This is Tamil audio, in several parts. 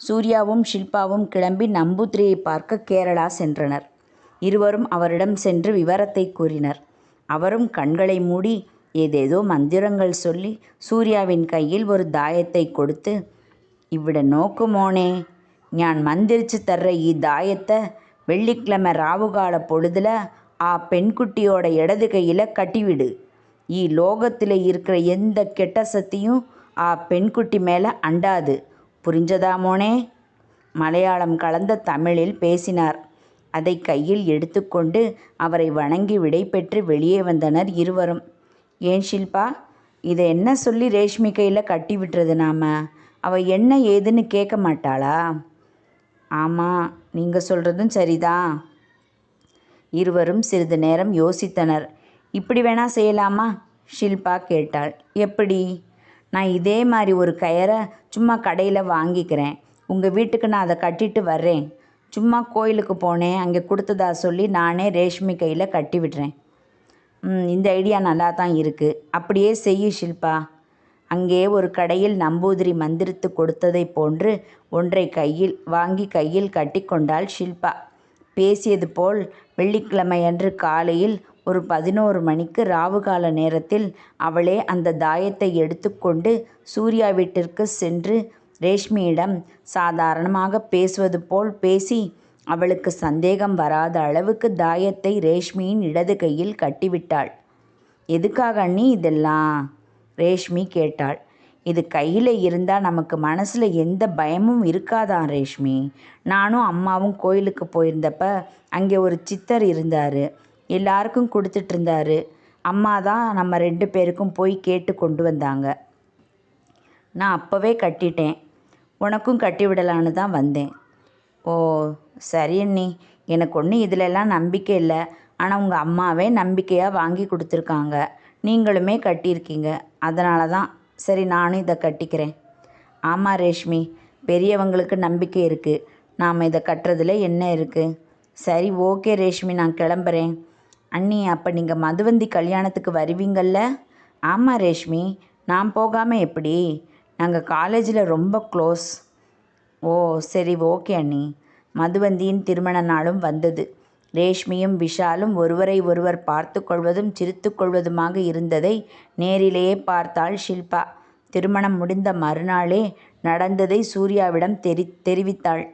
சூர்யாவும் ஷில்பாவும் கிளம்பி நம்பூதிரியை பார்க்க கேரளா சென்றனர். இருவரும் அவரிடம் சென்று விவரத்தை கூறினர். அவரும் கண்களை மூடி ஏதேதோ மந்திரங்கள் சொல்லி சூர்யாவின் கையில் ஒரு தாயத்தை கொடுத்து இவ்விட நோக்குமோனே நான் மந்திரிச்சு தர்ற இ தாயத்தை வெள்ளிக்கிழமை ராவுகால பொழுதுல ஆ பெண்குட்டியோட இடது கையில் கட்டிவிடு. ஈ லோகத்தில் இருக்கிற எந்த கெட்ட சக்தியும் ஆ பெண்குட்டி மேலே அண்டாது. புரிஞ்சதா மோனே? மலையாளம் கலந்த தமிழில் பேசினார். அதை கையில் எடுத்துக்கொண்டு அவரை வணங்கி விடை பெற்று வெளியே வந்தனர் இருவரும். ஏன் ஷில்பா இதை என்ன சொல்லி ரேஷ்மி கையில் கட்டி விட்டுறது நாம? அவள் என்ன ஏதுன்னு கேட்க மாட்டாளா? ஆமாம் நீங்கள் சொல்கிறதும் சரிதான் இருவரும் சிறிது நேரம் யோசித்தனர். இப்படி வேணா செய்யலாமா? ஷில்பா கேட்டாள். எப்படி? நான் இதே மாதிரி ஒரு கயரை சும்மா கடையில் வாங்கிக்கிறேன். உங்கள் வீட்டுக்கு நான் அதை கட்டிட்டு வர்றேன். சும்மா கோயிலுக்கு போனேன். அங்கே கொடுத்ததா சொல்லி நானே ரேஷ்மி கையில் கட்டி விடுறேன். ம், இந்த ஐடியா நல்லா தான் இருக்குது அப்படியே செய்யு ஷில்பா. அங்கே ஒரு கடையில் நம்பூதிரி மந்திரித்து கொடுத்ததைப் போன்று ஒன்றை கையில் வாங்கி கையில் கட்டிக்கொண்டாள் ஷில்பா. பேசியது போல் வெள்ளிக்கிழமையன்று காலையில் ஒரு பதினோரு மணிக்கு ராவுகால நேரத்தில் அவளே அந்த தாயத்தை எடுத்துக்கொண்டு சூர்யா வீட்டிற்கு சென்று ரேஷ்மியிடம் சாதாரணமாக பேசுவது போல் பேசி அவளுக்கு சந்தேகம் வராத அளவுக்கு தாயத்தை ரேஷ்மியின் இடது கையில் கட்டிவிட்டாள். எதுக்காக அண்ணி இதெல்லாம்? ரேஷ்மி கேட்டாள். இது கையில் இருந்தால் நமக்கு மனசில் எந்த பயமும் இருக்காதான் ரேஷ்மி? நானும் அம்மாவும் கோயிலுக்கு போயிருந்தப்ப அங்கே ஒரு சித்தர் இருந்தார். எல்லாருக்கும் கொடுத்துட்ருந்தாரு அம்மா தான் நம்ம ரெண்டு பேருக்கும் போய் கேட்டு கொண்டு வந்தாங்க. நான் அப்போவே கட்டிட்டேன். உனக்கும் கட்டி விடலான்னு தான் வந்தேன். ஓ சரி அண்ணி. எனக்கு ஒன்றும் இதிலெல்லாம் நம்பிக்கை இல்லை. ஆனால் உங்கள் அம்மாவே நம்பிக்கையாக வாங்கி கொடுத்துருக்காங்க. நீங்களுமே கட்டியிருக்கீங்க. அதனால தான் சரி நானும் இதை கட்டிக்கிறேன். ஆமாம் ரேஷ்மி பெரியவங்களுக்கு நம்பிக்கை இருக்குது நாம் இதை கட்டுறதுல என்ன இருக்குது சரி ஓகே ரேஷ்மி நான் கிளம்புறேன். அண்ணி அப்போ நீங்கள் மதுவந்தி கல்யாணத்துக்கு வருவீங்கள்ல ஆமாம் ரேஷ்மி நான் போகாமல் எப்படி? நாங்கள் காலேஜில் ரொம்ப க்ளோஸ். ஓ சரி ஓகே அண்ணி. மதுவந்தியின் திருமண நாளும் வந்தது. ரேஷ்மியும் விஷாலும் ஒருவரை ஒருவர் பார்த்து கொள்வதும் சிரித்து கொள்வதுமாக இருந்ததை நேரிலேயே பார்த்தாள் ஷில்பா. திருமணம் முடிந்த மறுநாளே நடந்ததை சூர்யாவிடம் தெரி தெரிவித்தாள்.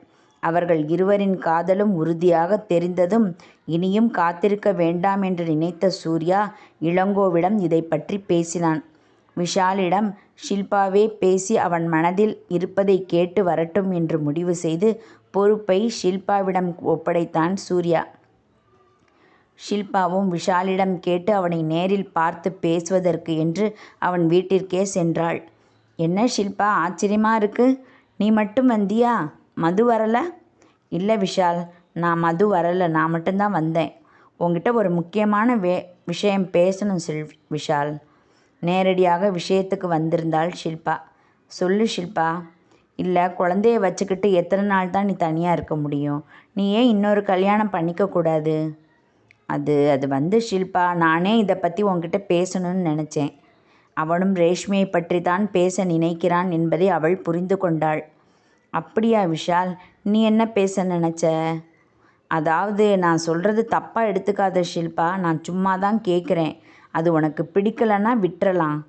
அவர்கள் இருவரின் காதலும் உறுதியாக தெரிந்ததும் இனியும் காத்திருக்க வேண்டாம் என்று நினைத்த சூர்யா இளங்கோவிடம் இதை பற்றி பேசினான். விஷாலிடம் ஷில்பாவே பேசி அவன் மனதில் இருப்பதை கேட்டு வரட்டும் என்று முடிவு செய்து பொறுப்பை ஷில்பாவிடம் ஒப்படைத்தான் சூர்யா. ஷில்பாவும் விஷாலிடம் கேட்டு அவனை நேரில் பார்த்து பேசுவதற்கு என்று அவன் வீட்டிற்கே சென்றாள். என்ன ஷில்பா ஆச்சரியமா இருக்கு? நீ மட்டும் வந்தியா? மது வரலை? இல்லை விஷால் நான் மது வரலை நான் மட்டும்தான் வந்தேன். உங்ககிட்ட ஒரு முக்கியமான வே விஷயம் பேசணும் சில் விஷால். நேரடியாக விஷயத்துக்கு வந்திருந்தாள் ஷில்பா. சொல்லு ஷில்பா. இல்லை குழந்தைய வச்சுக்கிட்டு எத்தனை நாள் தான் நீ தனியாக இருக்க முடியும்? நீ ஏன் இன்னொரு கல்யாணம் பண்ணிக்கக்கூடாது அது அது வந்து ஷில்பா நானே இதை பற்றி உங்ககிட்ட பேசணும்னு நினச்சேன். அவனும் ரேஷ்மியை பற்றி தான் பேச நினைக்கிறான் என்பதை அவள் புரிந்து கொண்டாள். அப்படியா விஷால்? நீ என்ன பேச நினச்ச? அதாவது நான் சொல்கிறது தப்பாக எடுத்துக்காத ஷில்பா நான் சும்மா தான் கேட்குறேன் அது உனக்கு பிடிக்கலைன்னா விட்டுறலாம்.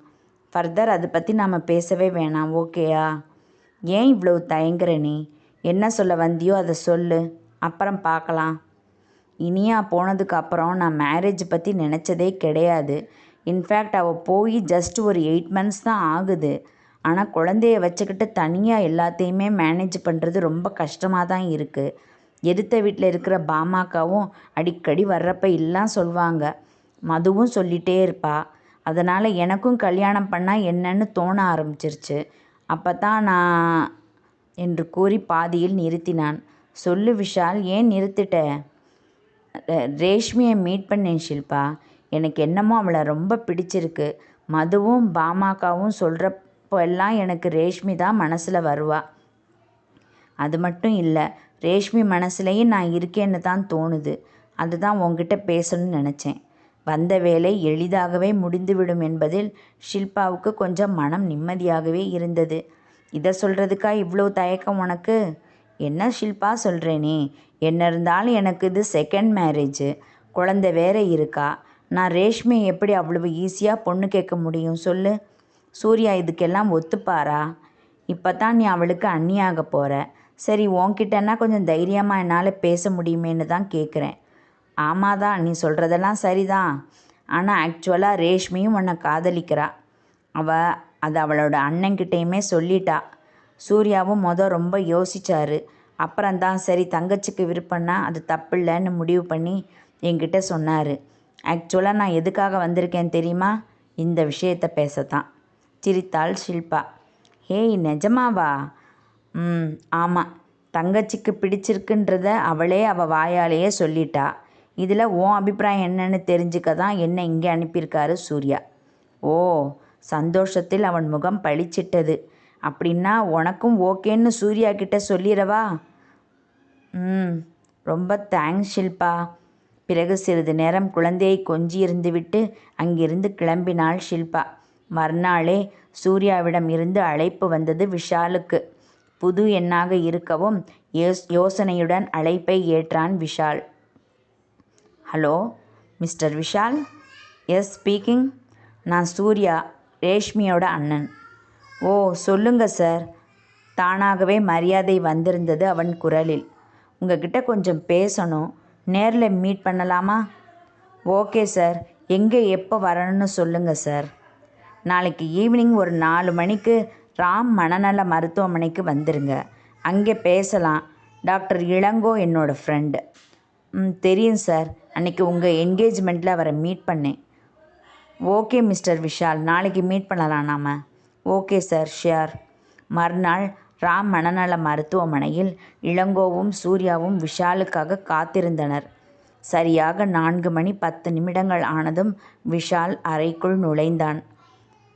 ஃபர்தர் அதை பற்றி நாம் பேசவே வேணாம் ஓகேயா? ஏன் இவ்வளவு தயங்குற நீ? என்ன சொல்ல வந்தியோ அதை சொல்லு. அப்புறம் பார்க்கலாம் இனியா போனதுக்கு அப்புறம் நான் மேரேஜ் பற்றி நினச்சதே கிடையாது. இன்ஃபேக்ட் அவள் போய் ஜஸ்ட் ஒரு எயிட் மந்த்ஸ் தான் ஆகுது. ஆனால் குழந்தைய வச்சுக்கிட்டு தனியாக எல்லாத்தையுமே மேனேஜ் பண்ணுறது ரொம்ப கஷ்டமாக தான் இருக்குது எதிர்த்த வீட்டில் இருக்கிற பாமாக்காவும் அடிக்கடி வர்றப்ப எல்லாம் சொல்லுவாங்க மதுவும் சொல்லிகிட்டே இருப்பா. அதனால் எனக்கும் கல்யாணம் பண்ணால் என்னன்னு தோண ஆரம்பிச்சிருச்சு. அப்போ தான் நான் என்று கூறி பாதியில் நிறுத்தினான். சொல்லு விஷால் ஏன் நிறுத்திட்ட? ரேஷ்மியை மீட் பண்ணேன் ஷில்பா. எனக்கு என்னமோ அவளை ரொம்ப பிடிச்சிருக்கு. மதுவும் பாமாக்காவும் சொல்கிற எல்லாம் எனக்கு ரேஷ்மி தான் மனசில் வருவா. அது மட்டும் இல்லை ரேஷ்மி மனசுலேயும் நான் இருக்கேன்னு தான் தோணுது. அதுதான் உங்ககிட்ட பேசணும்னு நினச்சேன். வந்த வேலை எளிதாகவே முடிந்துவிடும் என்பதில் ஷில்பாவுக்கு கொஞ்சம் மனம் நிம்மதியாகவே இருந்தது. இதை சொல்கிறதுக்கா இவ்வளோ தயக்கம் உனக்கு? என்ன ஷில்பா சொல்கிறேனே என்ன இருந்தாலும் எனக்கு இது செகண்ட் மேரேஜு குழந்தை வேற இருக்கா? நான் ரேஷ்மி எப்படி அவ்வளவு ஈஸியாக பொண்ணு கேட்க முடியும் சொல்லு. சூர்யா இதுக்கெல்லாம் ஒத்துப்பாரா? இப்போ தான் நீ அவளுக்கு அண்ணியாக போகிற சரி உன்கிட்டன்னா கொஞ்சம் தைரியமாக என்னால் பேச முடியுமேன்னு தான் கேட்குறேன் ஆமாதான் நீ சொல்கிறதெல்லாம் சரிதான். ஆனால் ஆக்சுவலாக ரேஷ்மியும் உன்னை காதலிக்கிறா. அவ அது அவளோட அண்ணன்கிட்டயுமே சொல்லிட்டா. சூர்யாவும் மொதல் ரொம்ப யோசிச்சாரு. அப்புறம்தான் சரி தங்கச்சிக்கு விருப்பம்னா அது தப்பில்லைன்னு முடிவு பண்ணி என்கிட்ட சொன்னார். ஆக்சுவலாக நான் எதுக்காக வந்திருக்கேன் தெரியுமா? இந்த விஷயத்தை பேசத்தான். சிரித்தாள் ஷில்பா. ஏய் நிஜமாவா? ம் ஆமாம் தங்கச்சிக்கு பிடிச்சிருக்குன்றத அவளே அவள் வாயாலேயே சொல்லிட்டா. இதில் உன் அபிப்பிராயம் என்னன்னு தெரிஞ்சுக்க தான் என்னை இங்கே அனுப்பியிருக்காரு சூர்யா. ஓ சந்தோஷத்தில் அவன் முகம் பளிச்சிட்டது. அப்படின்னா உனக்கும் ஓகேன்னு சூர்யா கிட்ட சொல்லிடவா ம் ரொம்ப தேங்க்ஸ் ஷில்பா. பிறகு சிறிது நேரம் குழந்தையை கொஞ்சி இருந்துவிட்டு அங்கிருந்து கிளம்பினாள் ஷில்பா. மறுநாளே சூர்யாவிடம் இருந்து அழைப்பு வந்தது விஷாலுக்கு. புது எண்ணாக இருக்கவும் யோஸ் யோசனையுடன் அழைப்பை ஏற்றான் Vishal. Hello mister Vishal? Yes speaking. நான் சூர்யா ரேஷ்மியோட அண்ணன். ஓ சொல்லுங்க சார். தானாகவே மரியாதை வந்திருந்தது அவன் குரலில். உங்ககிட்ட கொஞ்சம் பேசணும். நேரில் மீட் பண்ணலாமா? Okay sir. எங்கே எப்போ வரணும்னு சொல்லுங்கள் சார். நாளைக்கு ஈவினிங் ஒரு நாலு மணிக்கு ராம் மனநல மருத்துவமனைக்கு வந்துருங்க. அங்கே பேசலாம். டாக்டர் இளங்கோ என்னோடய ஃப்ரெண்டு ம் தெரியும் சார். அன்னைக்கு உங்கள் என்கேஜ்மெண்ட்டில் அவரை மீட் பண்ணேன். Okay mister Vishal. நாளைக்கு மீட் பண்ணலாம் நாம. Okay sir. ஷியார் மறுநாள் ராம் மனநல மருத்துவமனையில் இளங்கோவும் சூர்யாவும் விஷாலுக்காக காத்திருந்தனர். சரியாக நான்கு மணி பத்து நிமிடங்கள் ஆனதும் விஷால் அறைக்குள் நுழைந்தான்.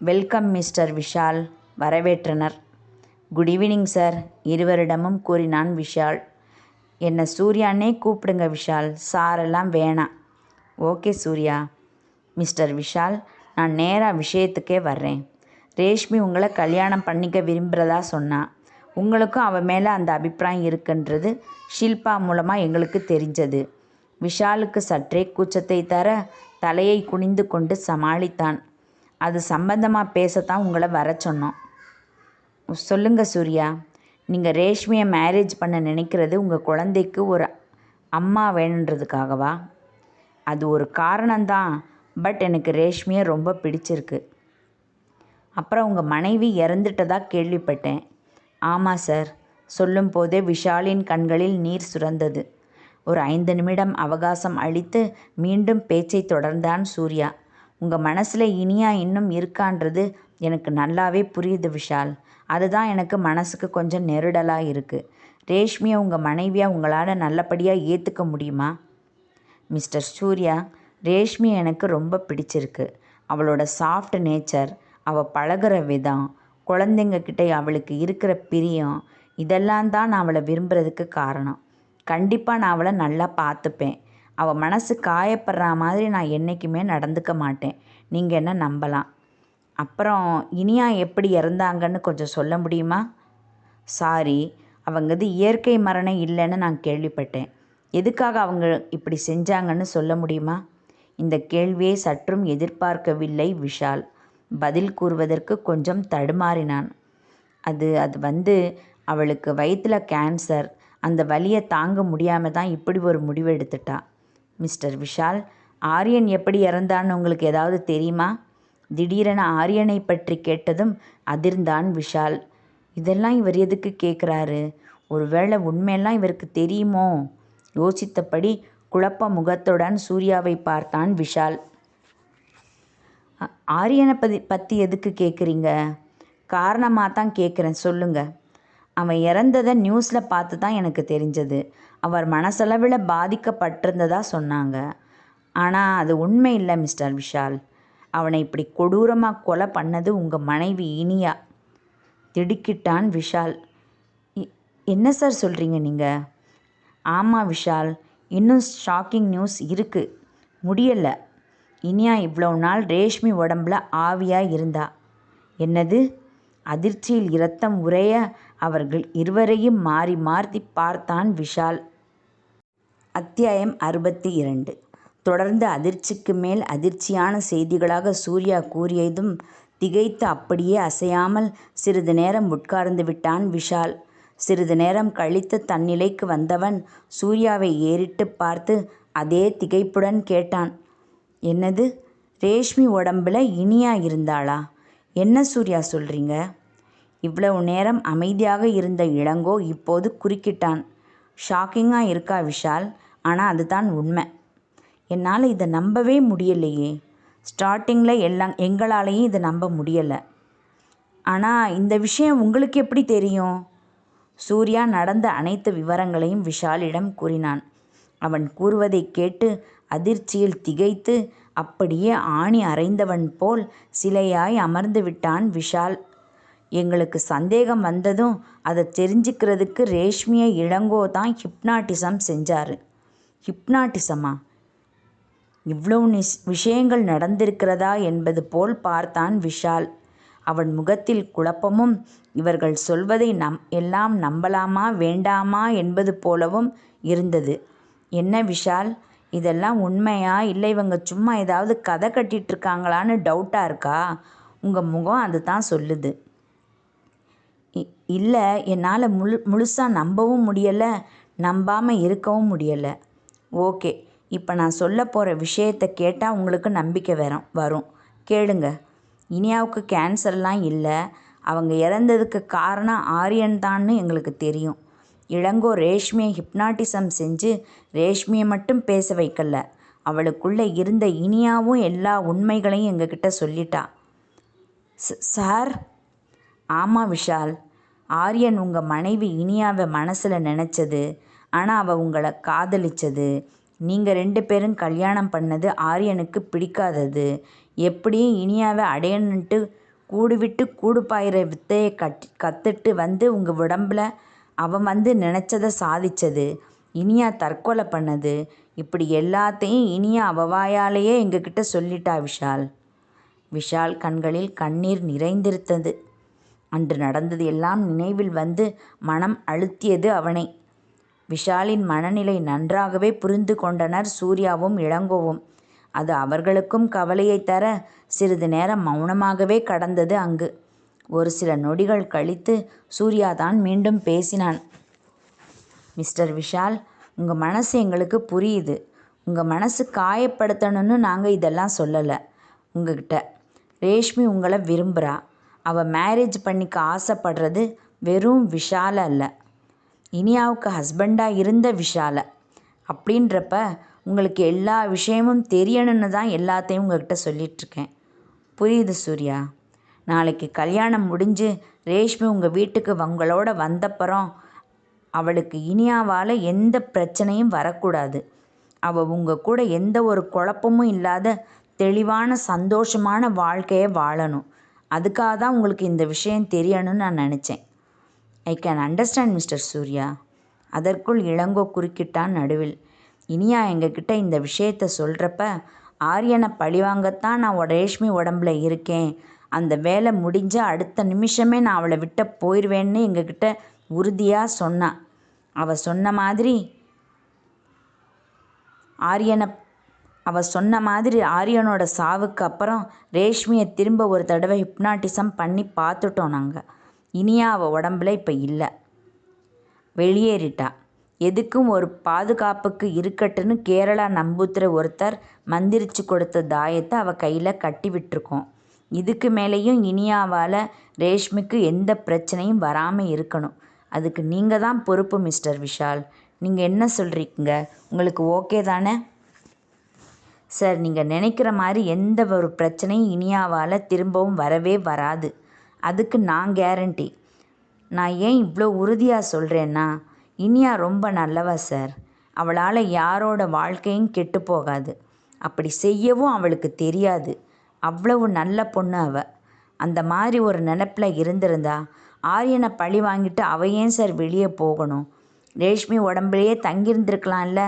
Welcome mister Vishal. வரவேற்றனர். Good evening sir. இருவரிடமும் கூறினான் விஷால். என்னை சூர்யானே கூப்பிடுங்க விஷால். சாரெல்லாம் வேணாம் ஓகே சூர்யா. மிஸ்டர் விஷால் நான் நேராக விஷயத்துக்கே வர்றேன். ரேஷ்மி உங்களை கல்யாணம் பண்ணிக்க விரும்புகிறதா சொன்னா. உங்களுக்கும் அவன் மேலே அந்த அபிப்பிராயம் இருக்குன்றது ஷில்பா மூலமாக எங்களுக்கு தெரிஞ்சது. விஷாலுக்கு சற்றே கூச்சத்தை தர தலையை குனிந்து கொண்டு சமாளித்தான். அது சம்பந்தமாக பேசத்தான் உங்களை வர சொன்னோம். சொல்லுங்க சூர்யா நீங்கள் ரேஷ்மியை மேரேஜ் பண்ண நினைக்கிறது உங்கள் குழந்தைக்கு ஒரு அம்மா வேணுன்றதுக்காகவா? அது ஒரு காரணம்தான் பட் எனக்கு ரேஷ்மியை ரொம்ப பிடிச்சிருக்கு. அப்புறம் உங்கள் மனைவி இறந்துட்டதா கேள்விப்பட்டேன். ஆமாம் சார் சொல்லும் போதே விஷாலின் கண்களில் நீர் சுரந்தது. ஒரு ஐந்து நிமிடம் அவகாசம் அளித்து மீண்டும் பேச்சை தொடர்ந்தான் சூர்யா. உங்கள் மனசில் இனியா இன்னும் இருக்கான்றது எனக்கு நல்லாவே புரியுது விஷால். அதுதான் எனக்கு மனசுக்கு கொஞ்சம் நெருடலாக இருக்குது ரேஷ்மியை உங்கள் மனைவியாக உங்களால் நல்லபடியாக ஏற்றுக்க முடியுமா? மிஸ்டர் சூர்யா ரேஷ்மி எனக்கு ரொம்ப பிடிச்சிருக்கு. அவளோட சாஃப்ட் நேச்சர் அவள் பழகுற விதம் குழந்தைங்க கிட்டே அவளுக்கு இருக்கிற பிரியம் இதெல்லாம் தான் நான் அவளை விரும்புறதுக்கு காரணம். கண்டிப்பாக நான் அவளை நல்லா பார்த்துப்பேன். அவள் மனசு காயப்படுற மாதிரி நான் என்றைக்குமே நடந்துக்க மாட்டேன். நீங்கள் என்ன நம்பலாம்? அப்புறம் இனியா எப்படி இறந்தாங்கன்னு கொஞ்சம் சொல்ல முடியுமா? சாரி அவங்க இது இயற்கை மரணம் இல்லைன்னு நான் கேள்விப்பட்டேன். எதுக்காக அவங்க இப்படி செஞ்சாங்கன்னு சொல்ல முடியுமா? இந்த கேள்வியை சற்றும் எதிர்பார்க்கவில்லை விஷால். பதில் கூறுவதற்கு கொஞ்சம் தடுமாறினான். அது அது வந்து அவளுக்கு வயிற்றில் கேன்சர் அந்த வலியை தாங்க முடியாமல் தான் இப்படி ஒரு முடிவு எடுத்துட்டா. மிஸ்டர் விஷால் ஆரியன் எப்படி இறந்தான்னு உங்களுக்கு ஏதாவது தெரியுமா? திடீரென ஆரியனை பற்றி கேட்டதும் அதிர்ந்தான் விஷால். இதெல்லாம் இவர் எதுக்கு கேட்குறாரு ஒருவேளை உண்மையெல்லாம் இவருக்கு தெரியுமோ? யோசித்தபடி குழப்ப முகத்துடன் சூர்யாவை பார்த்தான் விஷால். ஆரியனை பதி பற்றி எதுக்கு கேட்குறீங்க காரணமாக தான் கேட்குறேன் சொல்லுங்கள் அவன் இறந்ததை நியூஸில் பார்த்து தான் எனக்கு தெரிஞ்சது. அவர் மனசளவில் பாதிக்கப்பட்டிருந்ததா சொன்னாங்க. ஆனால் அது உண்மை இல்லை மிஸ்டர் விஷால். அவனை இப்படி கொடூரமாக கொலை பண்ணது உங்கள் மனைவி இனியா. திடுக்கிட்டான் விஷால். "இ- என்ன சார் சொல்கிறீங்க நீங்கள் ஆமாம் விஷால். இன்னும் ஷாக்கிங் நியூஸ் இருக்குது முடியலை. இனியா இவ்வளோ நாள் ரேஷ்மி உடம்புல ஆவியாக இருந்தா. என்னது? அதிர்ச்சியில் இரத்தம் உரைய அவர்கள் இருவரையும் மாறி மாற்றி பார்த்தான் விஷால். அத்தியாயம் அறுபத்தி இரண்டு. தொடர்ந்து அதிர்ச்சிக்கு மேல் அதிர்ச்சியான செய்திகளாக சூர்யா கூறியதும் திகைத்து அப்படியே அசையாமல் சிறிது நேரம் உட்கார்ந்து விட்டான் விஷால். சிறிது நேரம் கழித்து தன்னிலைக்கு வந்தவன் சூர்யாவை ஏறிட்டு பார்த்து அதே திகைப்புடன் கேட்டான் என்னது? ரேஷ்மி உடம்புல இனியா இருந்தாளா? என்ன சூர்யா சொல்கிறீங்க இவ்வளவு நேரம் அமைதியாக இருந்த இளங்கோ இப்போது குறுக்கிட்டான். ஷாக்கிங்காக இருக்கா விஷால் ஆனால் அதுதான் உண்மை. என்னால் இதை நம்பவே முடியலையே. ஸ்டார்டிங்கில் எல்லாம் எங்களாலேயும் இதை நம்ப முடியலை. ஆனால் இந்த விஷயம் உங்களுக்கு எப்படி தெரியும்? சூர்யா நடந்த அனைத்து விவரங்களையும் விஷாலிடம் கூறினான். அவன் கூறுவதை கேட்டு அதிர்ச்சியில் திகைத்து அப்படியே ஆணி அறைந்தவன் போல் சிலையாய் அமர்ந்து விட்டான் விஷால். எங்களுக்கு சந்தேகம் வந்ததும் அதை தெரிஞ்சுக்கிறதுக்கு ரேஷ்மியை இளங்கோ தான் ஹிப்னாட்டிசம் செஞ்சார். ஹிப்னாட்டிசமா? இவ்வளவு நிஸ் விஷயங்கள் நடந்திருக்கிறதா என்பது போல் பார்த்தான் விஷால். அவன் முகத்தில் குழப்பமும் இவர்கள் சொல்வதை நம் எல்லாம் நம்பலாமா வேண்டாமா என்பது போலவும் இருந்தது. என்ன விஷால் இதெல்லாம் உண்மையா? இல்லை இவங்க சும்மா ஏதாவது கதை கட்டிகிட்ருக்காங்களான்னு டவுட்டாக இருக்கா? உங்கள் முகம் அது தான் சொல்லுது. இ- இல்லை என்னால் முழு முழுசாக நம்பவும் முடியலை நம்பாமல் இருக்கவும் முடியலை. ஓகே இப்போ நான் சொல்ல போகிற விஷயத்தை கேட்டால் உங்களுக்கு நம்பிக்கை வரும் வரும். கேளுங்க. இனியாவுக்கு கேன்சர்லாம் இல்லை. அவங்க இறந்ததுக்கு காரணம் ஆரியன் தான்னு எங்களுக்கு தெரியும். இளங்கோ ரேஷ்மியை ஹிப்னாட்டிசம் செஞ்சு ரேஷ்மியை மட்டும் பேச வைக்கல. அவளுக்குள்ளே இருந்த இனியாவும் எல்லா உண்மைகளையும் எங்ககிட்ட சொல்லிட்டா. "ச- சார்? ஆமாம் விஷால். ஆரியன் உங்கள் மனைவி இனியாவை மனசில் நினச்சது ஆனால் அவள் உங்களை காதலிச்சது. நீங்கள் ரெண்டு பேரும் கல்யாணம் பண்ணது ஆரியனுக்கு பிடிக்காதது. எப்படியும் இனியாவை அடையணுன்ட்டு கூடுவிட்டு கூடு பாயிற வித்தையை கட் கற்றுட்டு வந்து உங்கள் உடம்புல அவன் வந்து நினச்சதை சாதிச்சது. இனியா தற்கொலை பண்ணது. இப்படி எல்லாத்தையும் இனியா அவவாயாலேயே எங்ககிட்ட சொல்லிட்டா விஷால். விஷால் கண்களில் கண்ணீர் நிறைந்திருந்தது. அன்று நடந்தது எல்லாம் நினைவில் வந்து மனம் அழுத்தியது அவனை. விஷாலின் மனநிலை நன்றாகவே புரிந்து கொண்டனர் சூர்யாவும் இளங்கோவும். அது அவர்களுக்கும் கவலையை தர சிறிது நேரம் மௌனமாகவே கடந்தது அங்கு. ஒரு சில நொடிகள் கழித்து சூர்யா தான் மீண்டும் பேசினான். மிஸ்டர் விஷால் உங்கள் மனசு எங்களுக்கு புரியுது. உங்கள் மனசு காயப்படுத்தணும்னு நாங்கள் இதெல்லாம் சொல்லலை. உங்ககிட்ட. ரேஷ்மி உங்களை விரும்புகிறா அவள் மேரேஜ் பண்ணிக்க ஆசைப்படுறது வெறும் விஷால அல்ல. இனியாவுக்கு ஹஸ்பண்டாக இருந்த விஷால. அப்படின்றப்ப உங்களுக்கு எல்லா விஷயமும் தெரியணும்னு தான் எல்லாத்தையும் உங்ககிட்ட சொல்லிகிட்ருக்கேன் புரியுது சூர்யா? நாளைக்கு கல்யாணம் முடிஞ்சு ரேஷ்மி உங்கள் வீட்டுக்கு உங்களோட வந்தப்புறம் அவளுக்கு இனியாவால் எந்த பிரச்சனையும் வரக்கூடாது. அவள் உங்கள் கூட எந்த ஒரு குழப்பமும் இல்லாத தெளிவான சந்தோஷமான வாழ்க்கையை வாழணும். அதுக்காக தான் உங்களுக்கு இந்த விஷயம் தெரியணும்னு நான் நினச்சேன். I can understand mister Surya. அதற்குள் இளங்கோ குறுக்கிட்டான் நடுவில். இனியா எங்ககிட்ட இந்த விஷயத்த சொல்கிறப்ப ஆரியனை பழிவாங்கத்தான் நான் உட- ரேஷ்மி உடம்புல இருக்கேன். அந்த வேலை முடிஞ்ச அடுத்த நிமிஷமே நான் அவளை விட்ட போயிடுவேன்னு எங்ககிட்ட உறுதியாக சொன்னான் அவள் சொன்ன மாதிரி ஆரியனை அவ சொன்ன மாதிரி ஆரியனோட சாவுக்கு அப்புறம் ரேஷ்மியை திரும்ப ஒரு தடவை ஹிப்னாட்டிசம் பண்ணி பார்த்துட்டோம் நாங்கள் இனியா அவள் உடம்புல இப்போ இல்லை. வெளியேறிட்டா. எதுக்கும் ஒரு பாதுகாப்புக்கு இருக்கட்டுன்னு கேரளா நம்பூத்திர ஒருத்தர் மந்திரிச்சு கொடுத்த தாயத்தை அவள் கையில் கட்டி விட்டுருக்கோம். இதுக்கு மேலேயும் இனியாவால் ரேஷ்மிக்கு எந்த பிரச்சனையும் வராமல் இருக்கணும். அதுக்கு நீங்கள் தான் பொறுப்பு மிஸ்டர் விஷால். நீங்கள் என்ன சொல்கிறீங்க உங்களுக்கு ஓகே தானே? சார் நீங்கள் நினைக்கிற மாதிரி எந்த ஒரு பிரச்சனையும் இனியாவால் திரும்பவும் வரவே வராது. அதுக்கு நான் கேரண்டி நான் ஏன் இவ்வளோ உறுதியாக சொல்கிறேன்னா இனியா ரொம்ப நல்லவா சார். அவளால் யாரோட வாழ்க்கையும் கெட்டு போகாது. அப்படி செய்யவும் அவளுக்கு தெரியாது. அவ்வளவு நல்ல பொண்ணு அவ. அந்த மாதிரி ஒரு நினப்பில் இருந்திருந்தா ஆரியனை பழி வாங்கிட்டு அவ ஏன் சார் வெளியே போகணும்? ரேஷ்மி உடம்புலையே தங்கியிருந்திருக்கலாம்ல.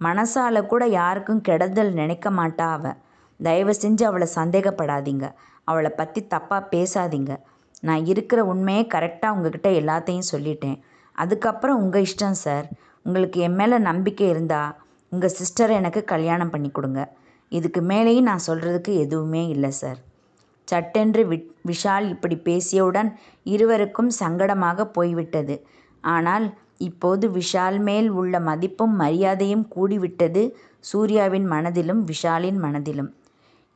மனசால கூட யாருக்கும் கெடுதல் நினைக்க மாட்டா அவ. தயவு செஞ்சு அவளை சந்தேகப்படாதீங்க. அவளை பற்றி தப்பாக பேசாதீங்க. நான் இருக்கிற உண்மையை கரெக்டாக உங்ககிட்ட எல்லாத்தையும் சொல்லிட்டேன். அதுக்கப்புறம் உங்கள் இஷ்டம் சார். உங்களுக்கு என் மேலே நம்பிக்கை இருந்தால் உங்கள் சிஸ்டரை எனக்கு கல்யாணம் பண்ணி கொடுங்க. இதுக்கு மேலேயும் நான் சொல்கிறதுக்கு எதுவுமே இல்லை சார். சட்டென்று விட் விஷால் இப்படி பேசியவுடன் இருவருக்கும் சங்கடமாக போய்விட்டது. ஆனால் இப்போது விஷால் மேல் உள்ள மதிப்பும் மரியாதையும் கூடிவிட்டது சூர்யாவின் மனதிலும் விஷாலின் மனதிலும்.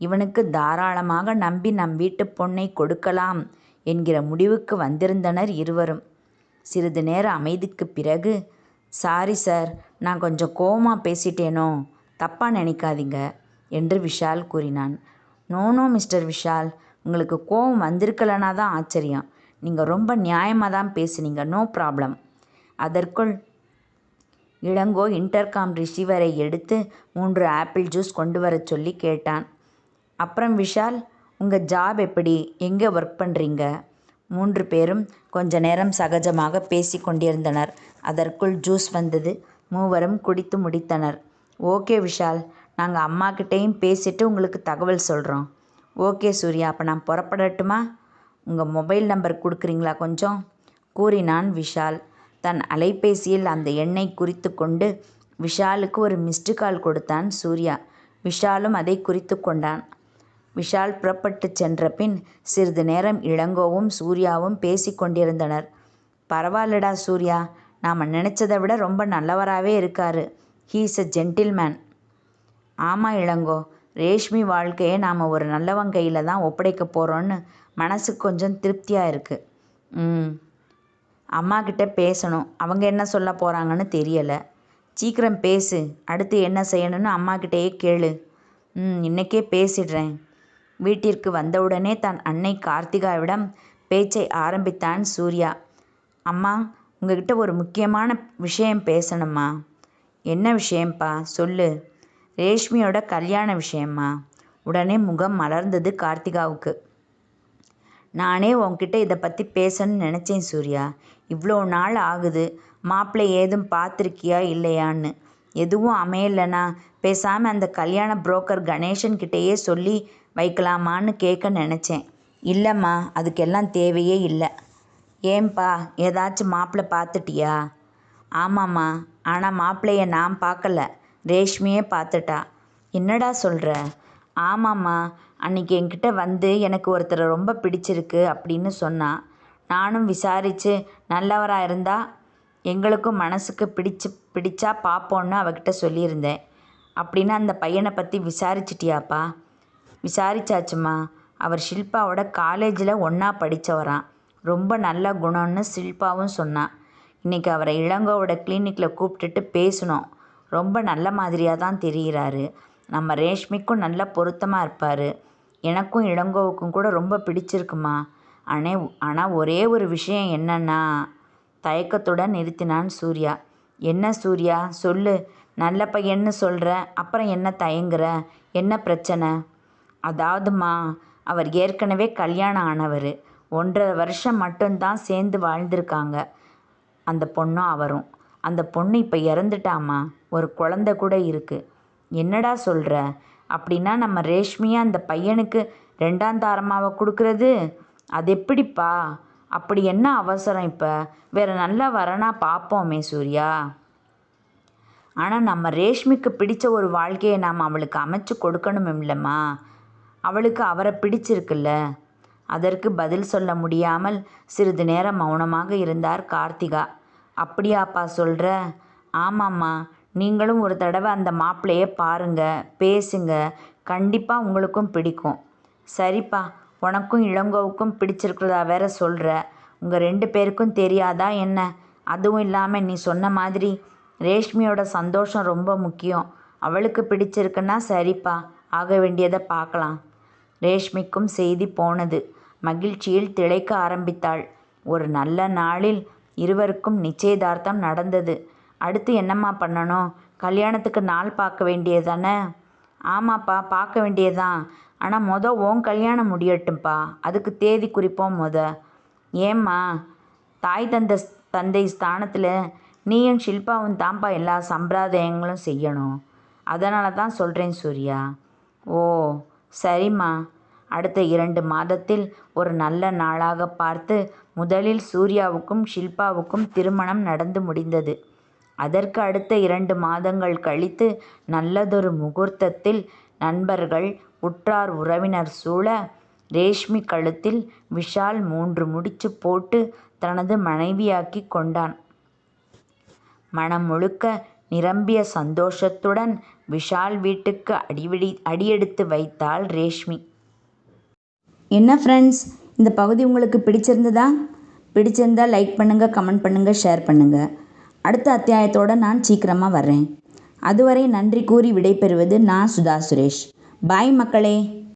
இவனுக்கு தாராளமாக நம்பி நம் வீட்டு பொண்ணை கொடுக்கலாம் என்கிற முடிவுக்கு வந்திருந்தனர் இருவரும். சிறிது நேர அமைதிக்கு பிறகு சாரி சார் நான் கொஞ்சம் கோவமாக பேசிட்டேனோ தப்பாக நினைக்காதீங்க என்று விஷால் கூறினான். நோ நோ மிஸ்டர் விஷால் உங்களுக்கு கோவம் வந்திருக்கலனா தான் ஆச்சரியம். நீங்கள் ரொம்ப நியாயமாக தான் பேசுனீங்க நோ ப்ராப்ளம். அதற்குள் இளங்கோ இன்டர்காம் ரிசீவரை எடுத்து மூன்று ஆப்பிள் ஜூஸ் கொண்டு வரச் சொல்லி கேட்டான். அப்புறம் விஷால் உங்கள் ஜாப் எப்படி? எங்கே ஒர்க் பண்ணுறீங்க மூன்று பேரும் கொஞ்ச நேரம் சகஜமாக பேசி கொண்டிருந்தனர். அதற்குள் ஜூஸ் வந்தது. மூவரும் குடித்து முடித்தனர். ஓகே விஷால் நாங்கள் அம்மாக்கிட்டேயும் பேசிட்டு உங்களுக்கு தகவல் சொல்கிறோம் ஓகே சூர்யா அப்போ நான் புறப்படட்டுமா? உங்கள் மொபைல் நம்பர் கொடுக்குறீங்களா கொஞ்சம்? கூறினான் விஷால். தன் அலைபேசியில் அந்த எண்ணை குறித்து கொண்டு விஷாலுக்கு ஒரு மிஸ்டு கால் கொடுத்தான் சூர்யா. விஷாலும் அதை குறித்து கொண்டான். விஷால் புறப்பட்டு சென்ற பின் சிறிது நேரம் இளங்கோவும் சூர்யாவும் பேசி கொண்டிருந்தனர். பரவாயில்லடா சூர்யா நாம் நினச்சதை விட ரொம்ப நல்லவராகவே இருக்காரு. ஹீஸ் அ ஜென்டில்மேன் ஆமாம் இளங்கோ ரேஷ்மி வாழ்க்கையை நாம் ஒரு நல்லவன் கையில் தான் ஒப்படைக்க போகிறோன்னு மனசுக்கு கொஞ்சம் திருப்தியாக இருக்குது ம். அம்மா கிட்ட பேசணும். அவங்க என்ன சொல்ல போகிறாங்கன்னு தெரியலை. சீக்கிரம் பேசு. அடுத்து என்ன செய்யணும்னு அம்மா கிட்டேயே கேளு. ம் இன்னைக்கே பேசிடுறேன். வீட்டிற்கு வந்தவுடனே தன் அன்னை கார்த்திகாவிடம் பேச்சை ஆரம்பித்தான் சூர்யா. அம்மா உங்ககிட்ட ஒரு முக்கியமான விஷயம் பேசணும்மா. என்ன விஷயம்ப்பா? சொல்லு. ரேஷ்மியோட கல்யாண விஷயம்மா. உடனே முகம் மலர்ந்தது கார்த்திகாவுக்கு. நானே உன்கிட்ட இதை பற்றி பேசணும்னு நினச்சேன் சூர்யா. இவ்வளோ நாள் ஆகுது. மாப்பிள்ளை ஏதும் பார்த்துருக்கியா இல்லையான்னு. எதுவும் அமையலைண்ணா பேசாமல் அந்த கல்யாண புரோக்கர் கணேசன் கிட்டேயே சொல்லி வைக்கலாமான்னு கேட்க நினச்சேன். இல்லைம்மா அதுக்கெல்லாம் தேவையே இல்லை. ஏன்பா ஏதாச்சும் மாப்பிள்ளை பார்த்துட்டியா ஆமாம்மா ஆனால் மாப்பிள்ளைய நான் பார்க்கல ரேஷ்மியே பார்த்துட்டா என்னடா சொல்கிற ஆமாம்மா அன்னைக்கு என்கிட்ட வந்து எனக்கு ஒருத்தரை ரொம்ப பிடிச்சிருக்கு அப்படின்னு சொன்னான் நானும் விசாரித்து நல்லவராக இருந்தால் எங்களுக்கும் மனசுக்கு பிடிச்சு பிடிச்சா பார்ப்போன்னு அவகிட்ட சொல்லியிருந்தேன். அப்படின்னு அந்த பையனை பற்றி விசாரிச்சிட்டியாப்பா? விசாரிச்சாச்சும்மா அவர் ஷில்பாவோட காலேஜில் ஒன்றா படித்தவரான் ரொம்ப நல்ல குணம்னு ஷில்பாவும் சொன்னான். இன்றைக்கி அவரை இளங்கோவோட கிளினிக்கில் கூப்பிட்டுட்டு பேசினோம். ரொம்ப நல்ல மாதிரியாக தான் தெரிகிறாரு நம்ம ரேஷ்மிக்கும் நல்ல பொருத்தமாக இருப்பார். எனக்கும் இளங்கோவுக்கும் கூட ரொம்ப பிடிச்சிருக்குமா? அனே ஆனால் ஒரே ஒரு விஷயம் என்னன்னா தயக்கத்துடன் நிறுத்தினான் சூர்யா. என்ன சூர்யா? சொல்லு. நல்ல பையன்னு சொல்கிற அப்புறம் என்ன தயங்குற? என்ன பிரச்சனை? அதாவதுமா அவர் ஏற்கனவே கல்யாணம் ஆனவர். ஒன்றரை வருஷம் மட்டும்தான் சேர்ந்து வாழ்ந்திருக்காங்க. அந்த பொண்ணும் அவரும். அந்த பொண்ணு இப்போ இறந்துட்டாமா? ஒரு குழந்த கூட இருக்குது என்னடா சொல்கிற அப்படின்னா நம்ம ரேஷ்மியை அந்த பையனுக்கு ரெண்டாம் தாரமாவை கொடுக்கறது? அது எப்படிப்பா? அப்படி என்ன அவசரம் இப்போ? வேறு நல்லா வரனா பார்ப்போமே சூர்யா. ஆனால் நம்ம ரேஷ்மிக்கு பிடிச்ச ஒரு வாழ்க்கையை நாம் அவளுக்கு அமைச்சு கொடுக்கணும் இல்லைம்மா. அவளுக்கு அவரை பிடிச்சிருக்குல்ல. அதற்கு பதில் சொல்ல முடியாமல் சிறிது நேரம் மௌனமாக இருந்தார் கார்த்திகா. அப்படியாப்பா சொல்கிற ஆமாம்மா. நீங்களும் ஒரு தடவை அந்த மாப்பிள்ளைய பாருங்க பேசுங்க. கண்டிப்பாக உங்களுக்கும் பிடிக்கும். சரிப்பா. உனக்கும் இளங்கோவுக்கும் பிடிச்சிருக்கிறதா வேற சொல்கிற உங்கள் ரெண்டு பேருக்கும் தெரியாதா என்ன? அதுவும் இல்லாமல் நீ சொன்ன மாதிரி ரேஷ்மியோட சந்தோஷம் ரொம்ப முக்கியம். அவளுக்கு பிடிச்சிருக்குன்னா சரிப்பா ஆக வேண்டியதை பார்க்கலாம் ரேஷ்மிக்கும் செய்தி போனது. மகிழ்ச்சியில் திளைக்க ஆரம்பித்தாள். ஒரு நல்ல நாளில் இருவருக்கும் நிச்சயதார்த்தம் நடந்தது. அடுத்து என்னம்மா பண்ணணும்? கல்யாணத்துக்கு நாள் பார்க்க வேண்டியதானே ஆமாப்பா பார்க்க வேண்டியதான் ஆனால் மொத உன் கல்யாணம் முடியட்டும்ப்பா அதுக்கு தேதி குறிப்போம் மொத. ஏம்மா தாய் தந்த தந்தை ஸ்தானத்தில் நீயும் ஷில்பாவும் தான்ப்பா எல்லா சம்பிரதாயங்களும் செய்யணும். அதனால தான் சொல்கிறேன் சூர்யா. ஓ சரிம்மா. அடுத்த இரண்டு மாதத்தில் ஒரு நல்ல நாளாக பார்த்து முதலில் சூர்யாவுக்கும் ஷில்பாவுக்கும் திருமணம் நடந்து முடிந்தது. அதற்கு அடுத்த இரண்டு மாதங்கள் கழித்து நல்லதொரு முகூர்த்தத்தில் நண்பர்கள் உற்றார் உறவினர் சூழ ரேஷ்மி கழுத்தில் விஷால் மூன்று முடிச்சு போட்டு தனது மனைவியாக்கி கொண்டான். மனம் முழுக்க நிரம்பிய சந்தோஷத்துடன் விஷால் வீட்டுக்கு அடிவிடி அடியெடுத்து வைத்தாள் ரேஷ்மி. என்ன ஃப்ரெண்ட்ஸ் இந்த பகுதி உங்களுக்கு பிடிச்சிருந்ததா? பிடிச்சிருந்தா லைக் பண்ணுங்கள் கமெண்ட் பண்ணுங்கள் ஷேர் பண்ணுங்கள் அடுத்த அத்தியாயத்தோடு நான் சீக்கிரமாக வர்றேன். அதுவரை நன்றி கூறி விடைபெறுவது நான் சுதா சுரேஷ். பாய் மக்களே.